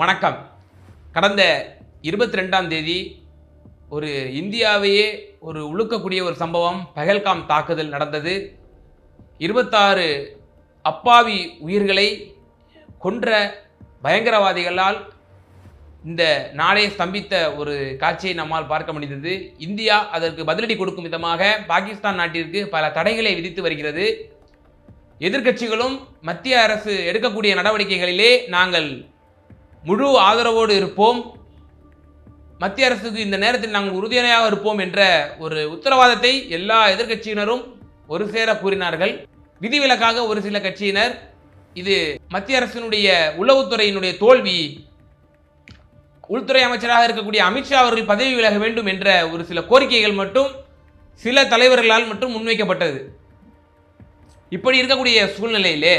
வணக்கம். கடந்த இருபத்தி ரெண்டாம் தேதி ஒரு இந்தியாவையே ஒரு உழுக்கக்கூடிய ஒரு சம்பவம் பகல்காம் தாக்குதல் நடந்தது. இருபத்தாறு அப்பாவி உயிர்களை கொன்ற பயங்கரவாதிகளால் இந்த நாடே ஸ்தம்பித்த ஒரு காட்சியை நம்மால் பார்க்க முடிந்தது. இந்தியா அதற்கு பதிலடி கொடுக்கும் விதமாக பாகிஸ்தான் நாட்டிற்கு பல தடைகளை விதித்து வருகிறது. எதிர்க்கட்சிகளும் மத்திய அரசு எடுக்கக்கூடிய நடவடிக்கைகளிலே நாங்கள் முழு ஆதரவோடு இருப்போம். மத்திய அரசுக்கு இந்த நேரத்தில் நாங்கள் உறுதுணையாக இருப்போம் என்ற ஒரு உத்தரவாதத்தை எல்லா எதிர்க்கட்சியினரும் ஒரு சேர கூறினார்கள். விதிவிலக்காக ஒரு சில கட்சியினர் இது மத்திய அரசினுடைய உளவுத்துறையினுடைய தோல்வி உள்துறை அமைச்சராக இருக்கக்கூடிய அமித்ஷா அவர்கள் பதவி விலக வேண்டும் என்ற ஒரு சில கோரிக்கைகள் மட்டும் சில தலைவர்களால் மட்டும் முன்வைக்கப்பட்டது. இப்படி இருக்கக்கூடிய சூழ்நிலையிலே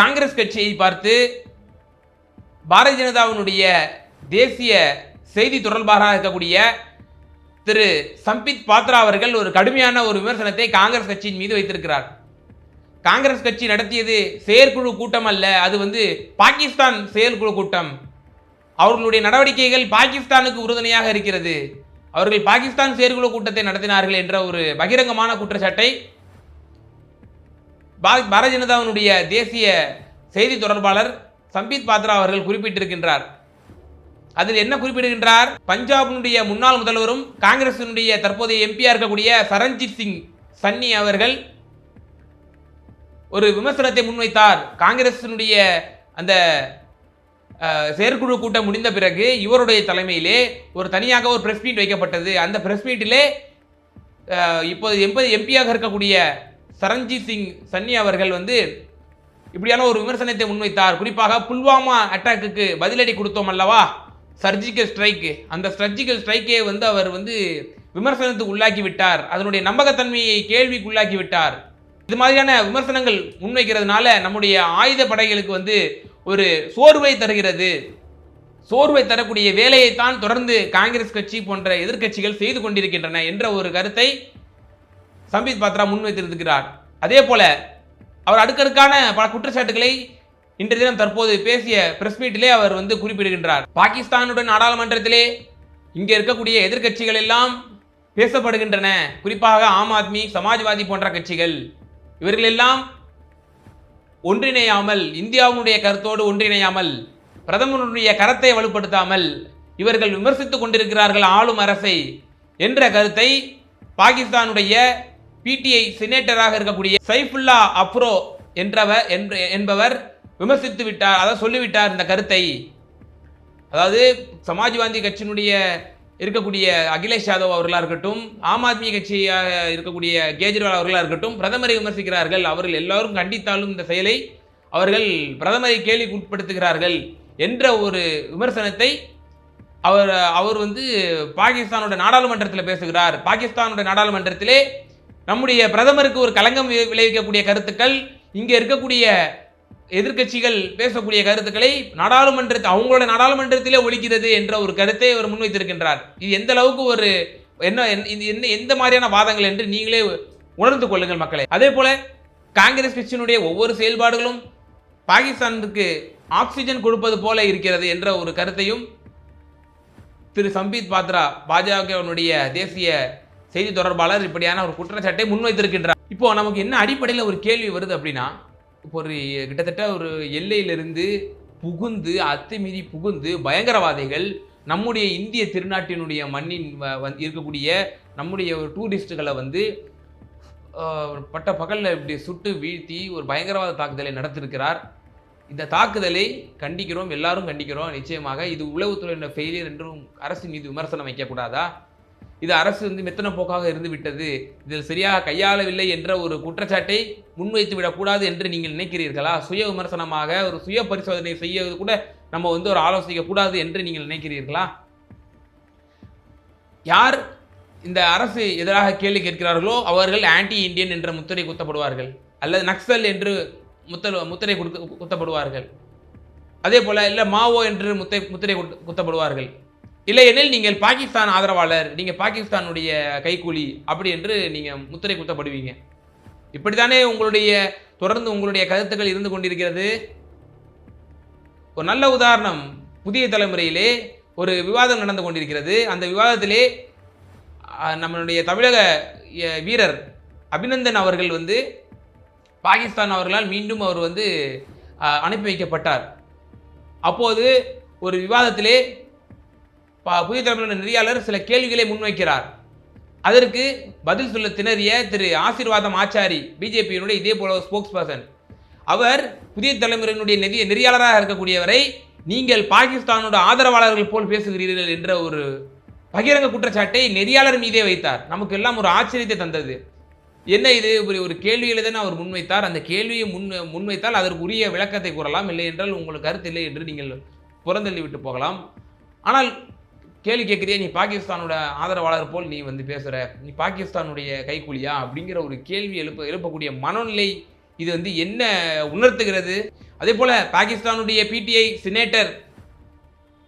காங்கிரஸ் கட்சியை பார்த்து பாரதிய ஜனதாவினுடைய தேசிய செய்தி தொடர்பாளராக இருக்கக்கூடிய திரு சம்பித் பாத்ரா அவர்கள் ஒரு கடுமையான ஒரு விமர்சனத்தை காங்கிரஸ் கட்சியின் மீது வைத்திருக்கிறார். காங்கிரஸ் கட்சி நடத்தியது செயற்குழு கூட்டம் அல்ல அது வந்து பாகிஸ்தான் செயற்குழு கூட்டம். அவர்களுடைய நடவடிக்கைகள் பாகிஸ்தானுக்கு உறுதுணையாக இருக்கிறது. அவர்கள் பாகிஸ்தான் செயற்குழு கூட்டத்தை நடத்தினார்கள் என்ற ஒரு பகிரங்கமான குற்றச்சாட்டை பாரதிய ஜனதாவினுடைய தேசிய செய்தி தொடர்பாளர் சம்பித் பாத்ரா அவர்கள் குறிப்பிட்டிருக்கின்றார். அதில் என்ன குறிப்பிடுகின்றார்? பஞ்சாபினுடைய முன்னாள் முதல்வரும் காங்கிரசினுடைய தற்போதைய எம்பியாக இருக்கக்கூடிய சரண்ஜித் சிங் சன்னி அவர்கள் ஒரு விமர்சனத்தை முன்வைத்தார். காங்கிரசினுடைய அந்த செயற்குழு கூட்டம் முடிந்த பிறகு இவருடைய தலைமையிலே ஒரு தனியாக ஒரு பிரஸ் மீட் வைக்கப்பட்டது. அந்த பிரஸ் மீட்டிலே இப்போது எண்பது எம்பியாக இருக்கக்கூடிய சரண்ஜித் சிங் சன்னி அவர்கள் வந்து இப்படியான ஒரு விமர்சனத்தை முன்வைத்தார். குறிப்பாக புல்வாமா அட்டாக்குக்கு பதிலடி கொடுத்தோம் அல்லவா? சர்ஜிக்கல் ஸ்ட்ரைக்கு அந்த சர்ஜிக்கல் ஸ்ட்ரைக்கே வந்து அவர் வந்து விமர்சனத்துக்கு உள்ளாக்கி விட்டார். அதனுடைய நம்பகத்தன்மையை கேள்விக்குள்ளாக்கி விட்டார். இது மாதிரியான விமர்சனங்கள் முன்வைக்கிறதுனால நம்முடைய ஆயுத படைகளுக்கு வந்து ஒரு சோர்வை தருகிறது. சோர்வை தரக்கூடிய வேலையைத்தான் தொடர்ந்து காங்கிரஸ் கட்சி போன்ற எதிர்க்கட்சிகள் செய்து கொண்டிருக்கின்றன என்ற ஒரு கருத்தை சம்பித் பாத்ரா முன்வைத்திருக்கிறார். அதே போல அவர் அடுக்கடுக்கான பல குற்றச்சாட்டுகளை இன்றைய தினம் தற்போது பேசிய பிரஸ் மீட்டிலே அவர் வந்து குறிப்பிடுகின்றார். பாகிஸ்தானுடன் நாடாளுமன்றத்திலே இங்கே இருக்கக்கூடிய எதிர்கட்சிகள் எல்லாம் பேசப்படுகின்றன. குறிப்பாக ஆம் ஆத்மி சமாஜ்வாதி போன்ற கட்சிகள். இவர்களெல்லாம் ஒன்றிணையாமல் இந்தியாவுடைய கருத்தோடு ஒன்றிணையாமல் பிரதமருடைய கரத்தை வலுப்படுத்தாமல் இவர்கள் விமர்சித்துக் கொண்டிருக்கிறார்கள் ஆளும் அரசை என்ற கருத்தை பாகிஸ்தானுடைய பிடிஐ சினேட்டராக இருக்கக்கூடிய சைஃபுல்லா அப்ரோ என்றவர் என்பவர் விமர்சித்து விட்டார் அதாவது சொல்லிவிட்டார் இந்த கருத்தை. அதாவது சமாஜ்வாதி கட்சியினுடைய இருக்கக்கூடிய அகிலேஷ் யாதவ் அவர்களாக இருக்கட்டும் ஆம் ஆத்மி கட்சியாக இருக்கக்கூடிய கேஜ்ரிவால் அவர்களாக இருக்கட்டும் பிரதமரை விமர்சிக்கிறார்கள். அவர்கள் எல்லாரும் கண்டித்தாலும் இந்த செயலை அவர்கள் பிரதமரை கேள்விக்கு உட்படுத்துகிறார்கள் என்ற ஒரு விமர்சனத்தை அவர் அவர் வந்து பாகிஸ்தானோட நாடாளுமன்றத்தில் பேசுகிறார். பாகிஸ்தானோட நாடாளுமன்றத்திலே நம்முடைய பிரதமருக்கு ஒரு களங்கம் விளைவிக்கக்கூடிய கருத்துக்கள் இங்கே இருக்கக்கூடிய எதிர்க்கட்சிகள் பேசக்கூடிய கருத்துக்களை நாடாளுமன்றத்தை அவங்களோட நாடாளுமன்றத்திலே ஒழிக்கிறது என்ற ஒரு கருத்தை அவர் முன்வைத்திருக்கின்றார். இது எந்த அளவுக்கு ஒரு என்ன என்ன- இது என்ன எந்த மாதிரியான வாதங்கள் என்று நீங்களே உணர்ந்து கொள்ளுங்கள் மக்களை. அதே போல காங்கிரஸ் கட்சியினுடைய ஒவ்வொரு செயல்பாடுகளும் பாகிஸ்தானுக்கு ஆக்சிஜன் கொடுப்பது போல இருக்கிறது என்ற ஒரு கருத்தையும் திரு சம்பீத் பாத்ரா பாஜகவினுடைய தேசிய செய்தி தொடர்பாளர் இப்படியான ஒரு குற்றச்சாட்டை முன்வைத்திருக்கின்றார். இப்போ நமக்கு என்ன அடிப்படையில் ஒரு கேள்வி வருது அப்படின்னா இப்போ ஒரு கிட்டத்தட்ட ஒரு எல்லையிலிருந்து புகுந்து அத்துமீறி புகுந்து பயங்கரவாதிகள் நம்முடைய இந்திய திருநாட்டினுடைய மண்ணின் வ- இருக்கக்கூடிய நம்முடைய ஒரு டூரிஸ்ட்டுகளை வந்து பட்ட பகலில் இப்படி சுட்டு வீழ்த்தி ஒரு பயங்கரவாத தாக்குதலை நடத்திருக்கிறார். இந்த தாக்குதலை கண்டிக்கிறோம் எல்லாரும் கண்டிக்கிறோம். நிச்சயமாக இது உளவுத்துறையின ஃபெயிலியர் என்றும் அரசு மீது விமர்சனம் வைக்கக்கூடாதா? இது அரசு வந்து மெத்தன போக்காக இருந்து விட்டது. இதில் சரியாக கையாளவில்லை என்ற ஒரு குற்றச்சாட்டை முன்வைத்து விடக்கூடாது என்று நீங்கள் நினைக்கிறீர்களா? சுய விமர்சனமாக ஒரு சுய பரிசோதனை செய்வது கூட நம்ம வந்து ஒரு ஆலோசிக்க கூடாது என்று நீங்கள் நினைக்கிறீர்களா? யார் இந்த அரசு எதிராக கேள்வி கேட்கிறார்களோ அவர்கள் ஆன்டி இந்தியன் என்ற முத்திரை குத்தப்படுவார்கள். அல்லது நக்சல் என்று முத்தல் முத்திரை கொடுத்து குத்தப்படுவார்கள். அதே போல இல்லை மாவோ என்று முத்தை முத்திரை குத்தப்படுவார்கள். இல்லை எனில் நீங்கள் பாகிஸ்தான் ஆதரவாளர் நீங்கள் பாகிஸ்தானுடைய கைக்கூலி அப்படி என்று நீங்கள் முத்திரை குத்தப்படுவீங்க. இப்படித்தானே உங்களுடைய தொடர்ந்து உங்களுடைய கருத்துக்கள் இருந்து கொண்டிருக்கிறது. ஒரு நல்ல உதாரணம் புதிய தலைமுறையிலே ஒரு விவாதம் நடந்து கொண்டிருக்கிறது. அந்த விவாதத்திலே நம்மளுடைய தமிழக வீரர் அபிநந்தன் அவர்கள் வந்து பாகிஸ்தான் அவர்களால் மீண்டும் அவர் வந்து அனுப்பி வைக்கப்பட்டார். அப்போது ஒரு விவாதத்திலே புதிய தலைமுறை நெறியாளர் சில கேள்விகளை முன்வைக்கிறார். அதற்கு பதில் சொல்ல திணறிய திரு ஆசீர்வாதம் ஆச்சாரி பிஜேபியினுடைய இதே போல ஸ்போக்ஸ் பர்சன் அவர் புதிய தலைமுறையினுடைய நெறிய நெறியாளராக இருக்கக்கூடியவரை நீங்கள் பாகிஸ்தானோட ஆதரவாளர்கள் போல் பேசுகிறீர்கள் என்ற ஒரு பகிரங்க குற்றச்சாட்டை நெறியாளர் மீதே வைத்தார். நமக்கு எல்லாம் ஒரு ஆச்சரியத்தை தந்தது. என்ன இது? ஒரு ஒரு கேள்வியில் தானே அவர் முன்வைத்தார். அந்த கேள்வியை முன் முன்வைத்தால் அதற்கு உரிய விளக்கத்தை கூறலாம். இல்லை என்றால் உங்களுக்கு கருத்து இல்லை என்று நீங்கள் புறந்தள்ளி விட்டு போகலாம். ஆனால் கேள்வி கேட்குறியே நீ பாகிஸ்தானோட ஆதரவாளர் போல் நீ வந்து பேசுகிற நீ பாகிஸ்தானுடைய கைக்கூலியா அப்படிங்கிற ஒரு கேள்வி எழுப்ப எழுப்பக்கூடிய மனநிலை இது வந்து என்ன உணர்த்துகிறது? அதே போல் பாகிஸ்தானுடைய பிடிஐ சினேட்டர்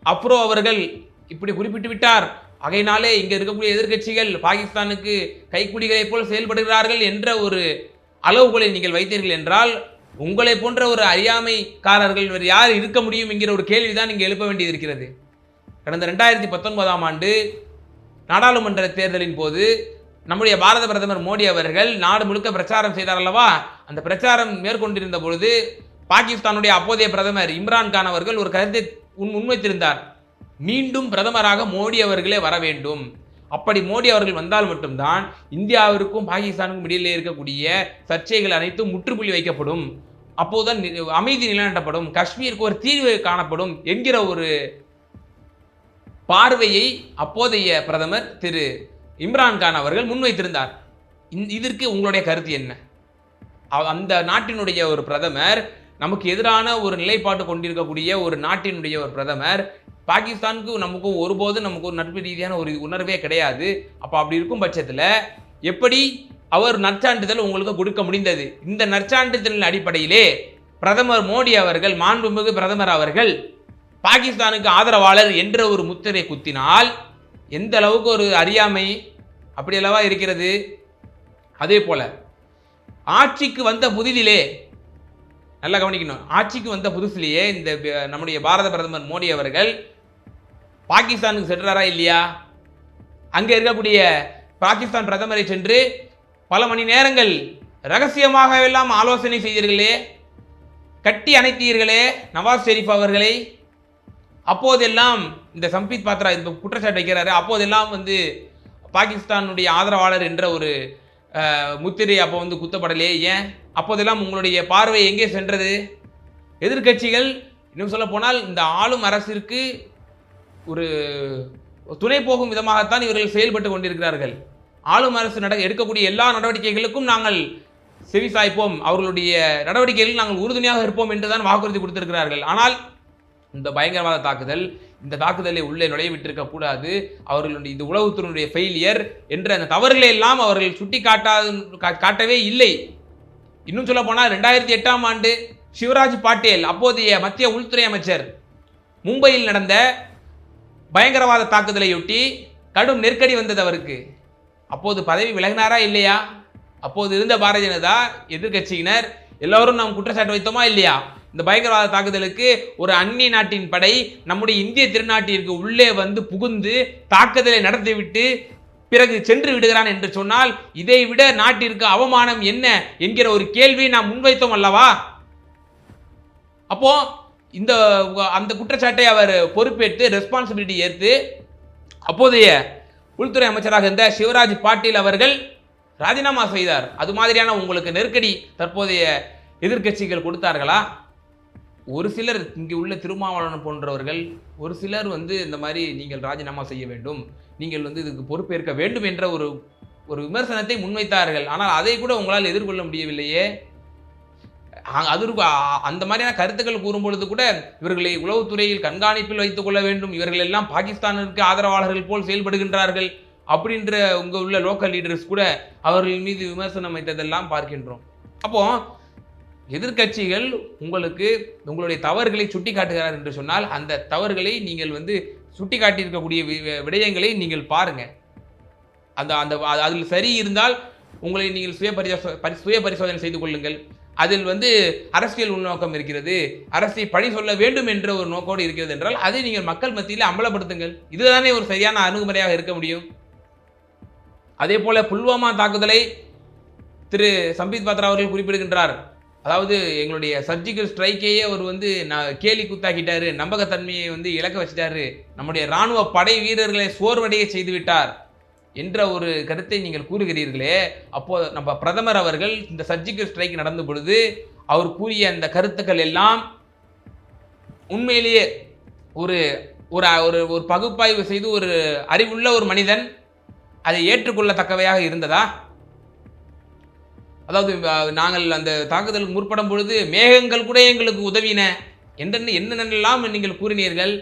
அப்ரோ அவர்கள் இப்படி குறிப்பிட்டு விட்டார். ஆகையினாலே இங்கே இருக்கக்கூடிய எதிர்க்கட்சிகள் பாகிஸ்தானுக்கு கைக்குடிகளைப் போல் செயல்படுகிறார்கள் என்ற ஒரு அளவுகளை நீங்கள் வைத்தீர்கள் என்றால் உங்களை போன்ற ஒரு அறியாமைக்காரர்கள் வேறு யார் இருக்க முடியும் என்கிற ஒரு கேள்வி தான் எழுப்ப வேண்டியது இருக்கிறது கடந்த ரெண்டாயிரத்தி பத்தொன்பதாம் ஆண்டு நாடாளுமன்ற தேர்தலின் போது நம்முடைய பாரத பிரதமர் மோடி அவர்கள் நாடு முழுக்க பிரச்சாரம் செய்தார் அல்லவா? அந்த பிரச்சாரம் மேற்கொண்டிருந்த பொழுது பாகிஸ்தானுடைய அப்போதைய பிரதமர் இம்ரான் கான் அவர்கள் ஒரு கருத்தை உன் முன்வைத்திருந்தார். மீண்டும் பிரதமராக மோடி அவர்களே வர வேண்டும். அப்படி மோடி அவர்கள் வந்தால் மட்டும்தான் இந்தியாவிற்கும் பாகிஸ்தானுக்கும் இடையிலே இருக்கக்கூடிய சர்ச்சைகள் அனைத்தும் முற்றுப்புள்ளி வைக்கப்படும். அப்போதுதான் அமைதி நிலைநாட்டப்படும். காஷ்மீருக்கு ஒரு தீர்வு காணப்படும் என்கிற ஒரு பார்வையை அப்போதைய பிரதமர் திரு இம்ரான் கான் அவர்கள் முன்வைத்திருந்தார். இதற்கு உங்களுடைய கருத்து என்ன? அந்த நாட்டினுடைய ஒரு பிரதமர் நமக்கு எதிரான ஒரு நிலைப்பாட்டு கொண்டிருக்கக்கூடிய ஒரு நாட்டினுடைய ஒரு பிரதமர் பாகிஸ்தானுக்கு நமக்கும் ஒருபோதும் நமக்கு ஒரு நட்பு ரீதியான ஒரு உணர்வே கிடையாது. அப்போ அப்படி இருக்கும் பட்சத்தில் எப்படி அவர் நற்சான்றிதழ் உங்களுக்கு கொடுக்க முடிந்தது? இந்த நற்சான்றிதழின் அடிப்படையிலே பிரதமர் மோடி அவர்கள் மாண்புமிகு பிரதமர் அவர்கள் பாகிஸ்தானுக்கு ஆதரவாளர் என்ற ஒரு முத்திரை குத்தினால் எந்த அளவுக்கு ஒரு அறியாமை அப்படி இருக்கிறது? அதே போல ஆட்சிக்கு வந்த புதிதிலே நல்லா கவனிக்கணும். ஆட்சிக்கு வந்த புதுசிலேயே இந்த நம்முடைய பாரத பிரதமர் மோடி அவர்கள் பாகிஸ்தானுக்கு சென்றாரா இல்லையா? அங்கே இருக்கக்கூடிய பாகிஸ்தான் பிரதமரை சென்று பல மணி நேரங்கள் ரகசியமாக எல்லாம் ஆலோசனை செய்தீர்களே கட்டி அணைத்தீர்களே நவாஸ் ஷெரீப் அவர்களை அப்போதெல்லாம் இந்த சம்பித் பாத்ரா இந்த குற்றச்சாட்டு வைக்கிறாரு. அப்போதெல்லாம் வந்து பாகிஸ்தானுடைய ஆதரவாளர் என்ற ஒரு முத்திரை அப்போ வந்து குத்தப்படலையே ஏன்? அப்போதெல்லாம் உங்களுடைய பார்வை எங்கே சென்றது? எதிர்க்கட்சிகள் இன்னும் சொல்ல போனால் இந்த ஆளும் அரசிற்கு ஒரு துணை போகும் விதமாகத்தான் இவர்கள் செயல்பட்டு கொண்டிருக்கிறார்கள். ஆளும் அரசு நட எடுக்கக்கூடிய எல்லா நடவடிக்கைகளுக்கும் நாங்கள் செவி சாய்ப்போம் அவர்களுடைய நடவடிக்கைகளில் நாங்கள் உறுதுணையாக இருப்போம் என்று தான் வாக்குறுதி கொடுத்திருக்கிறார்கள். ஆனால் இந்த பயங்கரவாத தாக்குதல் இந்த தாக்குதலை உள்ளே நுழைய விட்டிருக்க கூடாது. அவர்களுடைய இந்த உளவுத்துறையினுடைய ஃபெயிலியர் என்ற அந்த தவறுகளை எல்லாம் அவர்கள் சுட்டி காட்டாது காட்டவே இல்லை. இன்னும் சொல்ல போனால் ரெண்டாயிரத்தி எட்டாம் ஆண்டு சிவராஜ் பாட்டேல் அப்போதைய மத்திய உள்துறை அமைச்சர் மும்பையில் நடந்த பயங்கரவாத தாக்குதலையொட்டி கடும் நெருக்கடி வந்தது அவருக்கு. அப்போது பதவி விலகினாரா இல்லையா? அப்போது இருந்த பாரதிய ஜனதா எதிர்க்கட்சியினர் எல்லோரும் நாம் குற்றச்சாட்டு வைத்தோமா இல்லையா? இந்த பயங்கரவாத தாக்குதலுக்கு ஒரு அந்நிய நாட்டின் படை நம்முடைய இந்திய திருநாட்டிற்கு உள்ளே வந்து புகுந்து தாக்குதலை நடத்திவிட்டு பிறகு சென்று விடுகிறான் என்று சொன்னால் இதை விட நாட்டிற்கு அவமானம் என்ன என்கிற ஒரு கேள்வியை நாம் முன்வைத்தோம் அல்லவா? அப்போ இந்த அந்த குற்றச்சாட்டை அவர் பொறுப்பேற்று ரெஸ்பான்சிபிலிட்டி ஏற்று அப்போதைய உள்துறை அமைச்சராக இருந்த சிவராஜ் பாட்டீல் அவர்கள் ராஜினாமா செய்தார். அது மாதிரியான உங்களுக்கு நெருக்கடி தற்போதைய எதிர்க்கட்சிகள் கொடுத்தார்களா? ஒரு சிலர் இங்கே உள்ள திருமாவளவன் போன்றவர்கள் ஒரு சிலர் வந்து இந்த மாதிரி நீங்கள் ராஜினாமா செய்ய வேண்டும் நீங்கள் வந்து இதுக்கு பொறுப்பேற்க வேண்டும் என்ற ஒரு ஒரு விமர்சனத்தை முன்வைத்தார்கள். ஆனால் அதை கூட உங்களால் எதிர்கொள்ள முடியவில்லையே. அது அந்த மாதிரியான கருத்துக்கள் கூறும் பொழுது கூட இவர்களை உளவுத்துறையில் கண்காணிப்பில் வைத்துக் கொள்ள வேண்டும் இவர்கள் எல்லாம் பாகிஸ்தானிற்கு ஆதரவாளர்கள் போல் செயல்படுகின்றார்கள் அப்படின்ற உங்க உள்ள லோக்கல் லீடர்ஸ் கூட அவர்கள் மீது விமர்சனம் வைத்ததெல்லாம் பார்க்கின்றோம். அப்போ எதிர்க்கட்சிகள் உங்களுக்கு உங்களுடைய தவறுகளை சுட்டி காட்டுகிறார் என்று சொன்னால் அந்த தவறுகளை நீங்கள் வந்து சுட்டி காட்டியிருக்கக்கூடிய வி- விடயங்களை நீங்கள் பாருங்க. அந்த அந்த அதில் சரி இருந்தால் உங்களை நீங்கள் சுய பரிசோ பரி- சுய பரிசோதனை செய்து கொள்ளுங்கள். அதில் வந்து அரசியல் உள்நோக்கம் இருக்கிறது. அரசை பழி சொல்ல வேண்டும் என்ற ஒரு நோக்கோடு இருக்கிறது என்றால் அதை நீங்கள் மக்கள் மத்தியில் அம்பலப்படுத்துங்கள். இதுதானே ஒரு சரியான அணுகுமுறையாக இருக்க முடியும். அதே போல புல்வாமா தாக்குதலை திரு. சம்பித் பாத்ரா அவர்கள் குறிப்பிடுகின்றார். அதாவது எங்களுடைய சர்ஜிக்கல் ஸ்ட்ரைக்கையே அவர் வந்து நான் கேலி குத்தாக்கிட்டாரு நம்பகத்தன்மையை வந்து இழக்க வச்சிட்டாரு. நம்முடைய இராணுவ படை வீரர்களை சோர்வடைய செய்து விட்டார் என்ற ஒரு கருத்தை நீங்கள் கூறுகிறீர்களே. அப்போது நம்ம பிரதமர் அவர்கள் இந்த சர்ஜிக்கல் ஸ்ட்ரைக் நடந்த பொழுது அவர் கூறிய அந்த கருத்துக்கள் எல்லாம் உண்மையிலேயே ஒரு ஒரு ஒரு ஒரு பகுப்பாய்வு செய்து ஒரு அறிவுள்ள ஒரு மனிதன் அதை ஏற்றுக்கொள்ளத்தக்கவையாக இருந்ததா? அதாவது நாங்கள் அந்த தாக்குதலுக்கு முற்படும் பொழுது மேகங்கள் கூட எங்களுக்கு உதவின. என்னென்ன என்னென்னலாம் நீங்கள் கூறினீர்கள்?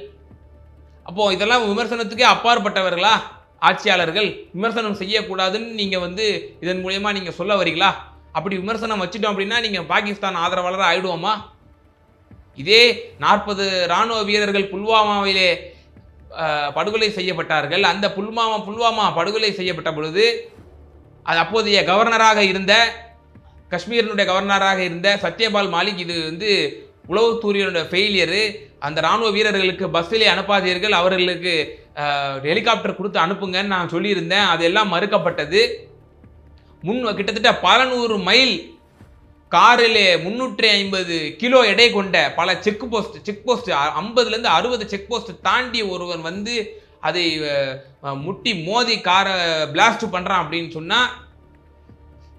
அப்போது இதெல்லாம் விமர்சனத்துக்கே அப்பாற்பட்டவர்களா? ஆட்சியாளர்கள் விமர்சனம் செய்யக்கூடாதுன்னு நீங்கள் வந்து இதன் மூலயமா நீங்கள் சொல்ல வரீங்களா? அப்படி விமர்சனம் வச்சுட்டோம் அப்படின்னா நீங்கள் பாகிஸ்தான் ஆதரவாளராக ஆயிடுவோமா? இதே நாற்பது ராணுவ வீரர்கள் புல்வாமாவிலே படுகொலை செய்யப்பட்டார்கள். அந்த புல்வாமா புல்வாமா படுகொலை செய்யப்பட்ட பொழுது அது அப்போதைய கவர்னராக இருந்த காஷ்மீரினுடைய கவர்னராக இருந்த சத்யபால் மாலிக் இது வந்து உளவுத்துறையினுடைய ஃபெயிலியரு அந்த ராணுவ வீரர்களுக்கு பஸ்ஸிலே அனுப்பாதீர்கள் அவர்களுக்கு ஹெலிகாப்டர் கொடுத்து அனுப்புங்கன்னு நான் சொல்லியிருந்தேன். அதெல்லாம் மறுக்கப்பட்டது. முன் கிட்டத்தட்ட பல நூறு மைல் காரிலே முன்னூற்றி ஐம்பது கிலோ எடை கொண்ட பல செக் போஸ்ட் செக் போஸ்ட் ஐம்பதுலேருந்து அறுபது செக் போஸ்ட் தாண்டி ஒருவன் வந்து அதை முட்டி மோதி காரை பிளாஸ்ட் பண்ணுறான் அப்படின்னு சொன்னால்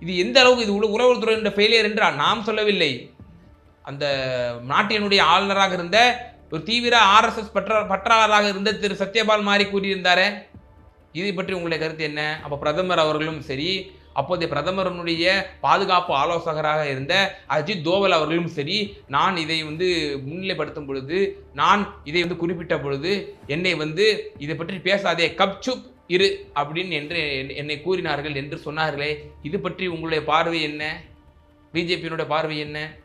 இது எந்த அளவுக்கு இது உறவுத்துறை என்ற ஃபெயிலியர் என்று நாம் சொல்லவில்லை. அந்த நாட்டினுடைய ஆளுநராக இருந்த ஒரு தீவிர ஆர்எஸ்எஸ் பற்ற பற்றாளராக இருந்த திரு சத்யபால் மாறி கூறியிருந்தாரே. இதை பற்றி உங்களுடைய கருத்து என்ன? அப்போ பிரதமர் அவர்களும் சரி அப்போதைய பிரதமரனுடைய பாதுகாப்பு ஆலோசகராக இருந்த அஜித் தோவல் அவர்களும் சரி நான் இதை வந்து முன்னிலைப்படுத்தும் பொழுது நான் இதை வந்து குறிப்பிட்ட பொழுது என்னை வந்து இதை பற்றி பேசாதே கப்சுப் இரு அப்படின்னு என்று என்- என்னை கூறினார்கள் என்று சொன்னார்களே இது பற்றி உங்களுடைய பார்வை என்ன? பிஜேபியினுடைய பார்வை என்ன?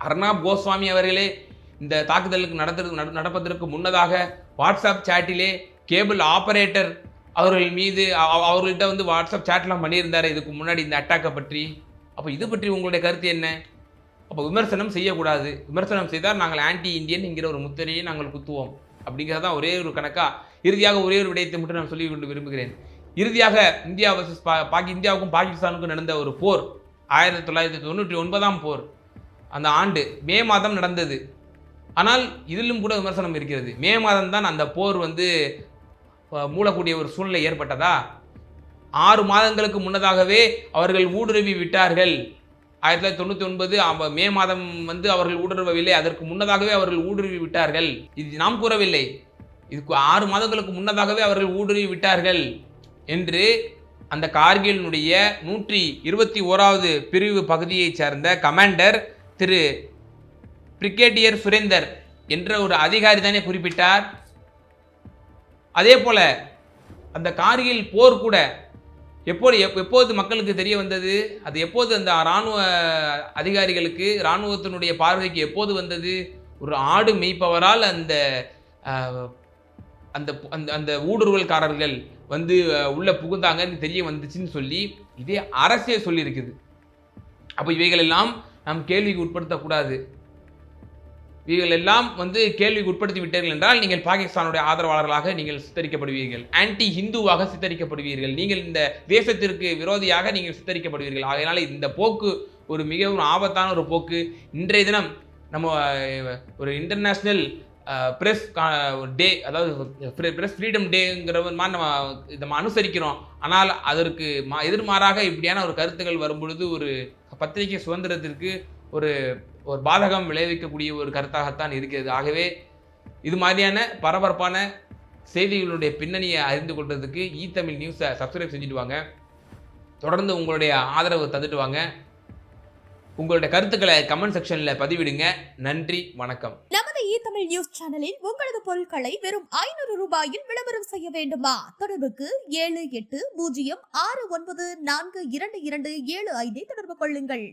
அர்னாப் கோஸ்வாமி அவர்களே இந்த தாக்குதலுக்கு நடத்துறது நட- நடப்பதற்கு முன்னதாக வாட்ஸ்அப் சேட்டிலே கேபிள் ஆபரேட்டர் அவர்கள் மீது அவர்கள்ட்ட வந்து வாட்ஸ்அப் சேட்லாம் பண்ணியிருந்தார் இதுக்கு முன்னாடி இந்த அட்டாக்கை பற்றி. அப்போ இது பற்றி உங்களுடைய கருத்து என்ன? அப்போ விமர்சனம் செய்யக்கூடாது. விமர்சனம் செய்தால் நாங்கள் ஆன்டி இந்தியன் என்கிற ஒரு முத்திரையை நாங்கள் குத்துவோம். அப்படிங்கிறது தான் ஒரே ஒரு கணக்காக இறுதியாக ஒரே ஒரு விடயத்தை மட்டும் நான் சொல்லி கொண்டு விரும்புகிறேன். இறுதியாக இந்தியா வர்சஸ் பா பாக்கி இந்தியாவுக்கும் பாகிஸ்தானுக்கும் நடந்த ஒரு போர் ஆயிரத்தி தொள்ளாயிரத்தி தொண்ணூற்றி ஒன்பதாம் போர் அந்த ஆண்டு மே மாதம் நடந்தது. ஆனால் இதிலும் கூட விமர்சனம் இருக்கிறது. மே மாதம் தான் அந்த போர் வந்து மூடக்கூடிய ஒரு சூழ்நிலை ஏற்பட்டதா? ஆறு மாதங்களுக்கு முன்னதாகவே அவர்கள் ஊடுருவி விட்டார்கள். ஆயிரத்தி தொள்ளாயிரத்தி தொண்ணூற்றி ஒன்பது மே மாதம் வந்து அவர்கள் ஊடுருவவில்லை. அதற்கு முன்னதாகவே அவர்கள் ஊடுருவி விட்டார்கள் இது நாம் கூறவில்லை. இதுக்கு ஆறு மாதங்களுக்கு முன்னதாகவே அவர்கள் ஊடுருவி விட்டார்கள் என்று அந்த கார்கிலினுடைய நூற்றி இருபத்தி ஓராவது பிரிவு பகுதியைச் சேர்ந்த கமாண்டர் திரு பிரிகேடியர் சுரேந்தர் என்ற ஒரு அதிகாரி தானே குறிப்பிட்டார். அதே போல அந்த கார்கில் போர் கூட எப்போது எப்- எப்போது மக்களுக்கு தெரிய வந்தது? அது எப்போது அந்த இராணுவ அதிகாரிகளுக்கு இராணுவத்தினுடைய பார்வைக்கு எப்போது வந்தது? ஒரு ஆடு மெய்ப்பவரால் அந்த அந்த அந்த அந்த ஊடுருவல்காரர்கள் வந்து உள்ளே புகுந்தாங்கன்னு தெரிய வந்துச்சுன்னு சொல்லி இதே அரசே சொல்லியிருக்குது. அப்போ இவைகளெல்லாம் நாம் கேள்விக்கு உட்படுத்தக்கூடாது. இவைகள் எல்லாம் வந்து கேள்விக்கு உட்படுத்தி விட்டீர்கள் என்றால் நீங்கள் பாகிஸ்தானுடைய ஆதரவாளர்களாக நீங்கள் சித்தரிக்கப்படுவீர்கள். ஆன்டி ஹிந்துவாக சித்தரிக்கப்படுவீர்கள். நீங்கள் இந்த தேசத்திற்கு விரோதியாக நீங்கள் சித்தரிக்கப்படுவீர்கள். ஆகையினால இந்த போக்கு ஒரு மிகவும் ஆபத்தான ஒரு போக்கு. இன்றைய தினம் நம்ம ஒரு இன்டர்நேஷ்னல் ப்ரெஸ் டே அதாவது ப்ரெஸ் ஃப்ரீடம் டேங்கிற மாதிரி நம்ம இதை நம்ம அனுசரிக்கிறோம். ஆனால் அதற்கு மா எதிர்மாறாக இப்படியான ஒரு கருத்துக்கள் வரும்பொழுது ஒரு பத்திரிகை சுதந்திரத்திற்கு ஒரு ஒரு பாதகம் விளைவிக்கக்கூடிய ஒரு கருத்தாகத்தான் இருக்கிறது. ஆகவே இது மாதிரியான பரபரப்பான செய்திகளுடைய பின்னணியை அறிந்து கொள்றதுக்கு இ தமிழ் நியூஸை சப்ஸ்கிரைப் செஞ்சுட்டு வாங்க. தொடர்ந்து உங்களுடைய ஆதரவு தந்துட்டு வாங்க. உங்களுடைய கருத்துக்களை கமெண்ட் செக்ஷனில் பதிவிடுங்க. நன்றி வணக்கம். நமது இ தமிழ் நியூஸ் சேனலில் உங்களது பொருட்களை வெறும் ஐநூறு ரூபாயில் விளம்பரம் செய்ய வேண்டுமா? தொடர்புக்கு ஏழு எட்டு பூஜ்ஜியம் ஆறு ஒன்பது நான்கு இரண்டு இரண்டு ஏழு ஐந்தை தொடர்பு கொள்ளுங்கள்.